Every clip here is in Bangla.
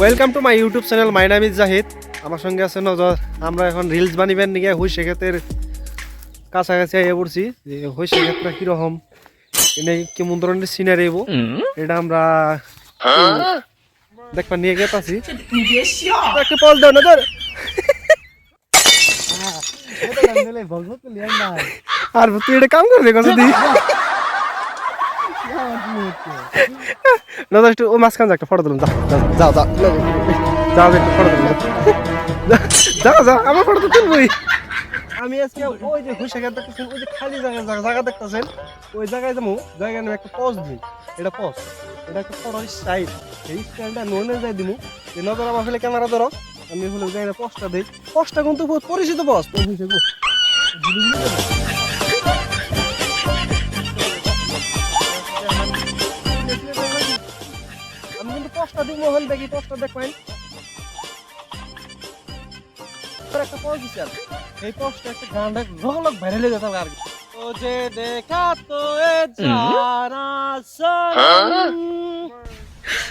Welcome to my YouTube channel my নাম ইজ জাহিদ আমার সঙ্গে আছে নজর। আমরা এখন রিলস বানিবেন নিয়ে হই সেক্ষেত্রে কাছাকাছি আইয়া পড়ছি যে হই সেক্ষেত্রে কীরকম এনে কেমন ধরনের সিনারি এবো। এটা আমরা দেখবা নিয়ে গেতাছি একটা পজ দাও নজর। আর তুই এটা কাম করবি কথা দি নজর একটু, ও মাঝখান যা একটা ফটো তুলুন, যাও যাও যাও একটু ফটো তুলুন। যাও যাও, আমার ফটো তো তুলবই। আমি আজকে ওই যে হুশে দেখতেছেন, ওই যে খালি জায়গা জায়গা- দেখতেছেন, ওই জায়গায় যাব জায়গা নিয়ে একটা পজ দিই। এটা পজ এটা একটা ফটো স্টাইল এই স্টাইলটা ননে যাই দিমু। যে নজর আমার ফেলে ক্যামেরা ধরো, আমি হলো জায়গায় পোস্টটা দিই। পোস্টটা কিন্তু পরিচিত পোস্ট ওই বুঝে গো আমি কিন্তু পোস্টটা দিব হল দেখি পোস্টটা দেখবেন তোর একটা পোস্ট দিছি আর এই পোস্টটা একটা গানটা রগলগ ভাইরাল হয়ে যেত আর কি তো যে দেখা তো এ জানা সনম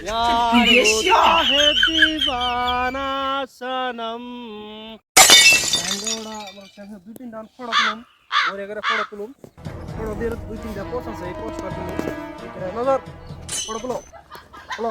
यार होता है दीवाना सनम ওরা আমার সাথে দুই তিনটা ফটো তুলুম ওরে করে ফটো তুলুম ফটো দিয়ে দুই তিনটা পোস্ট আছে এই পোস্টটা তুলুম এ, নজর ফটো তুলো হলো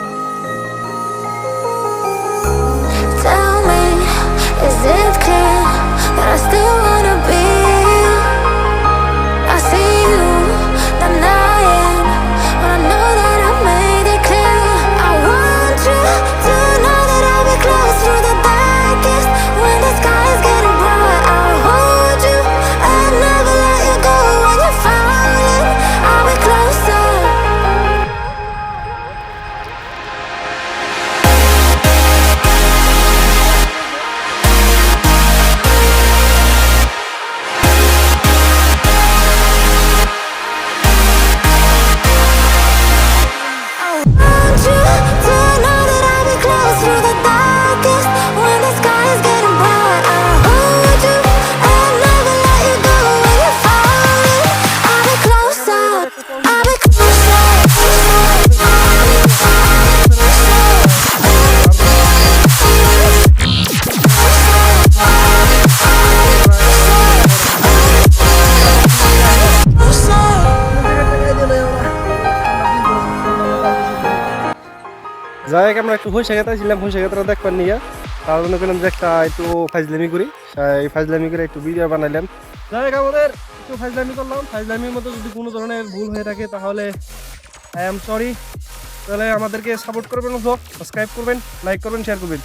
যাই আমরা একটু হইসা গেতে ছিলাম হইসা গেতরা দেখবার নিয়ে। তার জন্য করলাম যে একটা একটু ফাইজলামি করি। এই ফাইজলামি করে একটু ভিডিও বানাইলাম। যাই হোক আমাদের, একটু ফাইজলামি করলাম। ফাইজলামির মতো যদি কোনো ধরনের ভুল হয়ে থাকে, তাহলে আই এম সরি তাহলে আমাদেরকে সাপোর্ট করবেন সাবস্ক্রাইব করবেন লাইক করবেন শেয়ার করবেন।